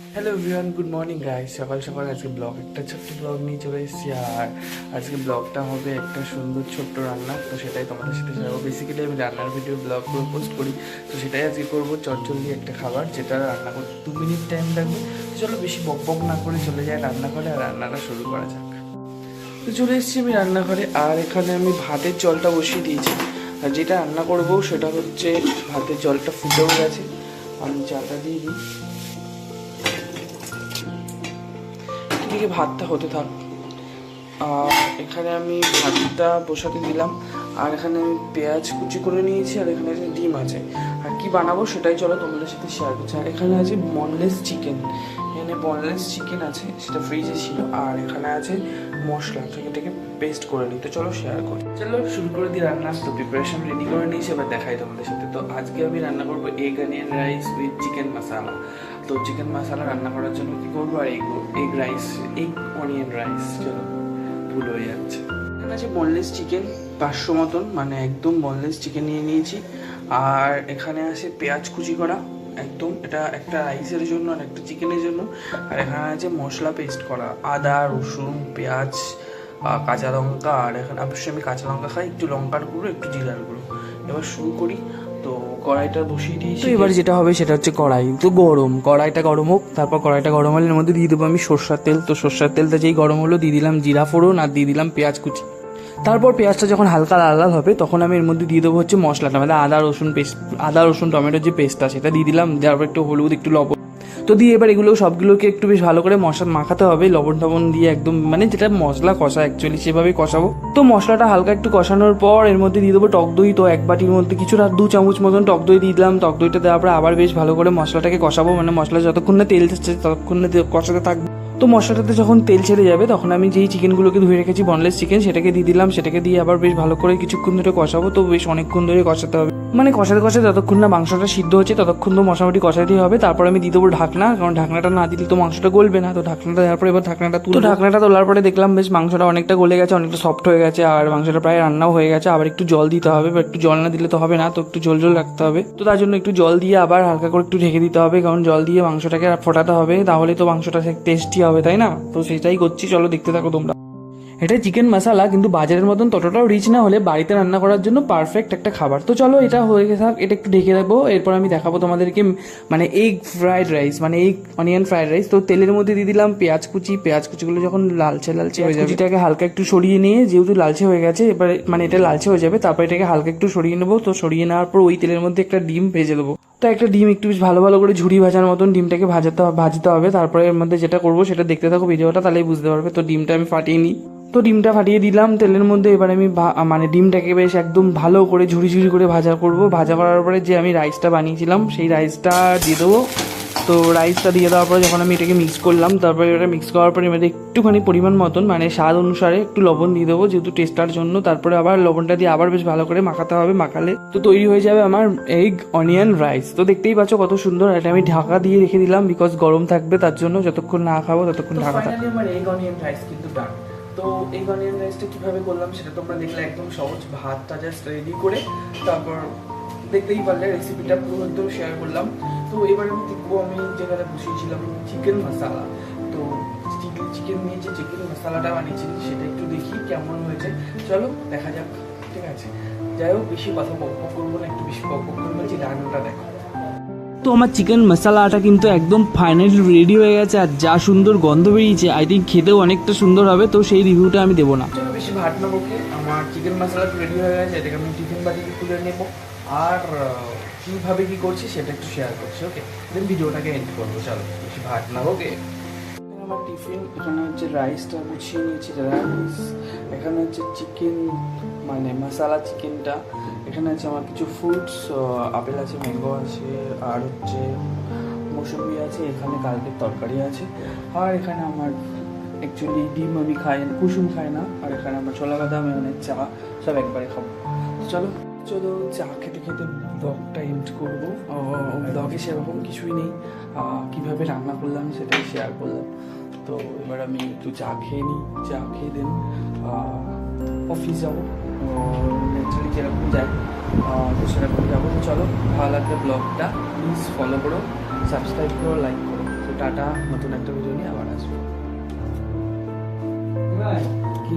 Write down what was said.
Hello everyone good morning guy সকাল সকাল আজকে ব্লগ একটা ছোট্ট ব্লগ নিয়ে চলে এসেছি। আর আজকে ব্লগটা হবে একটা সুন্দর ছোট্ট রান্না, তো সেটাই তোমাদের সাথে শেয়ার বেসিক্যালি আমি রান্নার ভিডিও ব্লগগুলো পোস্ট করি। তো সেটাই আজকে করব চটচল্লি একটা খাবার, যেটা রান্না করতে দু মিনিট টাইম লাগবে। তো চলো বেশি বক বক না করে চলে যায় রান্নাঘরে আর রান্নাটা শুরু করা যাক। তো চলে এসেছি আমি রান্নাঘরে, আর এখানে আমি ভাতের জলটা বসিয়ে দিয়েছি। আর যেটা রান্না করব সেটা হচ্ছে ভাতের জলটা ফুটেও গেছে। আমি চাটা দিয়ে দিই। এদিকে ভাতটা হতে থাক? এখানে আমি ভাতটা বসাতে দিলাম। আর এখানে আমি পেঁয়াজ কুচি করে নিয়েছি, আর এখানে ডিম আছে। আর কি বানাবো সেটাই চলো তোমাদের সাথে শেয়ার করছি। আর এখানে আছে বনলেস চিকেন এখানে বনলেস চিকেন আছে, সেটা ফ্রিজে ছিল, আর এখানে আছে মশলা থেকে এটাকে পেস্ট করে নিই। তো চলো শেয়ার করি। চলো, শুরু করে দিই রান্না তো প্রিপারেশন রেডি করে নিয়েছি, এবার দেখাই তোমাদের সাথে। তো আজকে আমি রান্না করব egg onion rice with chicken masala তো চিকেন মশালা রান্না করার জন্য কি করব? আর egg egg rice egg onion rice চলো, ভুল হয়ে যাচ্ছে। এখানে আছে বনলেস চিকেন পাঁচশো মতন মানে একদম বনলেস চিকেন নিয়ে নিয়েছি। আর এখানে আছে পেঁয়াজ কুচি করা। একদম, এটা একটা রাইসের জন্য আর একটা চিকেনের জন্য। আর এখানে আছে মশলা পেস্ট করা। আদা, রসুন, পেঁয়াজ কাঁচা লঙ্কা, আর এখানে অবশ্যই আমি কাঁচা লঙ্কা খাই, একটু লঙ্কার গুঁড়ো, একটু জিরার গুঁড়ো। এবার শুরু করি। তো কড়াইটা বসিয়ে দিয়েছি। এবার যেটা হবে সেটা হচ্ছে কড়াই। তো গরম, কড়াইটা গরম হোক, তারপর কড়াইটা গরম হলে এর মধ্যে দিয়ে দেবো আমি সর্ষার তেল। তো সর্ষার তেলটা যেই গরম হলো, দিয়ে দিলাম জিরা ফোড়ন আর দিয়ে দিলাম পেঁয়াজ কুচি। তারপর পেঁয়াজটা যখন হালকা লাল লাল হবে, তখন আমি এর মধ্যে দিয়ে দেবো হচ্ছে মশলাটা মানে আদা, রসুন পেস্ট, আদা, রসুন টমেটোর যে পেস্টটা, সেটা দিয়ে দিলাম তারপর একটু হলুদ, একটু লবণ। তো দিয়ে এবার এগুলো সবগুলোকে একটু বেশ ভালো করে মশলা মাখাতে হবে, লবণ টবণ দিয়ে একদম মানে যেটা মশলা কষা অ্যাকচুয়ালি সেভাবেই কষাবো। তো মশলাটা হালকা একটু কষানোর পর এর মধ্যে দিয়ে দেবো টক দই, তো এক বাটির মধ্যে কিছুটা দু চামচ মতন টক দই দিয়ে দিলাম। টক দইটা দেওয়ার পর আবার বেশ ভালো করে মশলাটাকে কষাবো মানে মশলা যতক্ষণ না তেল ছাড়ছে ততক্ষণ না কষাতে থাকবে। তো মশলাটাতে যখন তেল ছেড়ে যাবে, তখন আমি যেই চিকেনগুলোকে ধুয়ে রেখেছি বনলেস চিকেন সেটাকে দিয়ে দিলাম, সেটাকে দিয়ে আবার বেশ ভালো করে কিছুক্ষণ ধরে কষাবো, তো বেশ অনেকক্ষণ ধরে কষাতে হবে। মানে কষাতে কষাতে যতক্ষণ না মাংসটা সিদ্ধ হচ্ছে, ততক্ষণ তো মোটামুটি কষাতেই হবে। তারপর আমি দিয়ে দেবো ঢাকনা, কারণ ঢাকনাটা না দিলে তো মাংসটা গলবে না। তো ঢাকনাটা দেওয়ার পরে এবার ঢাকনাটা তুলে ঢাকনাটা তোলার পরে দেখলাম, বেশ মাংসটা অনেকটা গলে গেছে, অনেকটা সফট হয়ে গেছে, আর মাংসটা প্রায় রান্নাও হয়ে গেছে। আবার একটু জল দিতে হবে, বা একটু জল না দিলে তো হবে না, তো একটু জল জল রাখতে হবে। তো তার জন্য একটু জল দিয়ে আবার হালকা করে একটু ঢেকে দিতে হবে, কারণ জল দিয়ে মাংসটাকে ফোটাতে হবে, তাহলে তো মাংসটা টেস্টি হবে। তাই না? তো সেটাই করছি, চলো দেখতে থাকো তোমরা। এটা চিকেন মশলা কিন্তু বাজারের মতন ততটাও রিচ না হলে বাড়িতে রান্না করার জন্য পারফেক্ট একটা খাবার। তো চলো এটা হয়ে থাক, এটা একটু ঢেকে দেবো এরপর আমি দেখাবো তোমাদেরকে মানে এগ ফ্রাইড রাইস মানে এগ অনিয়ন ফ্রাইড রাইস তো তেলের মধ্যে দিয়ে দিলাম পেঁয়াজ কুচি। পেঁয়াজ কুচিগুলো যখন লালচে লালচে হয়ে যাবে এটাকে হালকা একটু সরিয়ে নিয়ে, যেহেতু লালচে হয়ে গেছে, এবার মানে এটা লালচে হয়ে যাবে, তারপর এটাকে হালকা একটু সরিয়ে নেব। তো সরিয়ে নেওয়ার পর ওই তেলের মধ্যে একটা ডিম ভেজে দেবো। তো একটা ডিম একটু বেশ ভালো ভালো করে ঝুড়ি ভাজার মতন ডিমটাকে ভাজাতে ভাজতে হবে। তারপরে এর মধ্যে যেটা করব সেটা দেখতে থাকো ভিডিওটা, তাহলেই বুঝতে পারবে। তো ডিমটা আমি ফাটিয়ে নিই। তো ডিমটা ফাটিয়ে দিলাম, তেলের মধ্যে এবার আমি মানে ডিমটাকে বেশ একদম ভালো করে ঝুড়ি ঝুড়ি করে ভাজা করব। ভাজা করার পরে যে আমি রাইসটা বানিয়েছিলাম, সেই রাইসটা দিয়ে দেবো। তো রাইসটা দিয়ে দেওয়ার পরে যখন আমি এটাকে মিক্স করলাম তারপরে এটা মিক্স করার পরে এবার একটুখানি পরিমাণ মতন মানে স্বাদ অনুসারে একটু লবণ দিয়ে দেবো যেহেতু টেস্টার জন্য। তারপরে আবার লবণটা দিয়ে আবার বেশ ভালো করে মাখাতে হবে মাখালে তো তৈরি হয়ে যাবে আমার এগ অনিয়ন রাইস তো দেখতেই পাচ্ছ কত সুন্দর এটা আমি ঢাকা দিয়ে রেখে দিলাম বিকজ গরম থাকবে তার জন্য যতক্ষণ না খাব ততক্ষণ ঢাকা থাকবে আমার এগ অনিয়ন রাইস কিন্তু ডান তো এগ অনিয়ন রাইসটা কীভাবে করলাম সেটা তোমরা দেখলে একদম সহজ। ভাতটা জাস্ট রেডি করে তারপর দেখতেই পারলে রেসিপিটা পুরো একদম শেয়ার করলাম। তো এবার আমি দেখব আমি যেখানে বসিয়েছিলাম চিকেন মশালা তো চিকেন নিয়ে যে চিকেন মশালাটা বানিয়েছি সেটা একটু দেখি কেমন হয়েছে। চলো দেখা যাক ঠিক আছে? যাই হোক বেশি কথা বক বক করব না একটু বেশি বক বক করব যে রান্নাটা দেখো। তো আমার চিকেন মশলাটা কিন্তু একদম ফাইনালি রেডি হয়ে গেছে আর যা সুন্দর গন্ধ বেরিয়েছে আই থিঙ্ক খেতেও অনেকটা সুন্দর হবে তো সেই রিভিউটা আমি দেবো না। বেশি ভাট না বকে আমার চিকেন মশলা রেডি হয়ে গেছে এটাকে আমি টিফিন বাটিতে তুলে নেব। আর কীভাবে কি করছি সেটা একটু শেয়ার করছি ওকে দেন ভিডিওটাকে এন্ড করব, চলো। বেশি ভাট না ওকে আমার টিফিন, এখানে হচ্ছে রাইসটা গুছিয়ে নিয়েছি রাইস এখানে হচ্ছে চিকেন মানে মশালা চিকেনটা এখানে আছে আমার কিছু ফ্রুটস আপেল আছে ম্যাঙ্গো আছে, আর হচ্ছে মৌসুমি আছে, এখানে কালকের তরকারি আছে। আর এখানে আমার অ্যাকচুয়ালি ডিম আমি খাই, কুসুম খাই না। আর এখানে আমার ছোলা, বাদাম মানে চা সব একবারে খাব। চলো। চলো চা খেতে খেতে ব্লগটা এন্ড করব। ব্লগে সেরকম কিছুই নেই। কীভাবে রান্না করলাম সেটাই শেয়ার করলাম। তো এবার আমি একটু চা খেয়ে নিই চা খেয়ে দেন। অফিস যাব। ন্যাচারালি যেরকম যাই। তো সেরকম যাব। তো চলো ভালো লাগবে ব্লগটা প্লিজ ফলো করো সাবস্ক্রাইব করো লাইক করো। তো টাটা নতুন একটা ভিডিও নিয়ে আবার আসব। কি?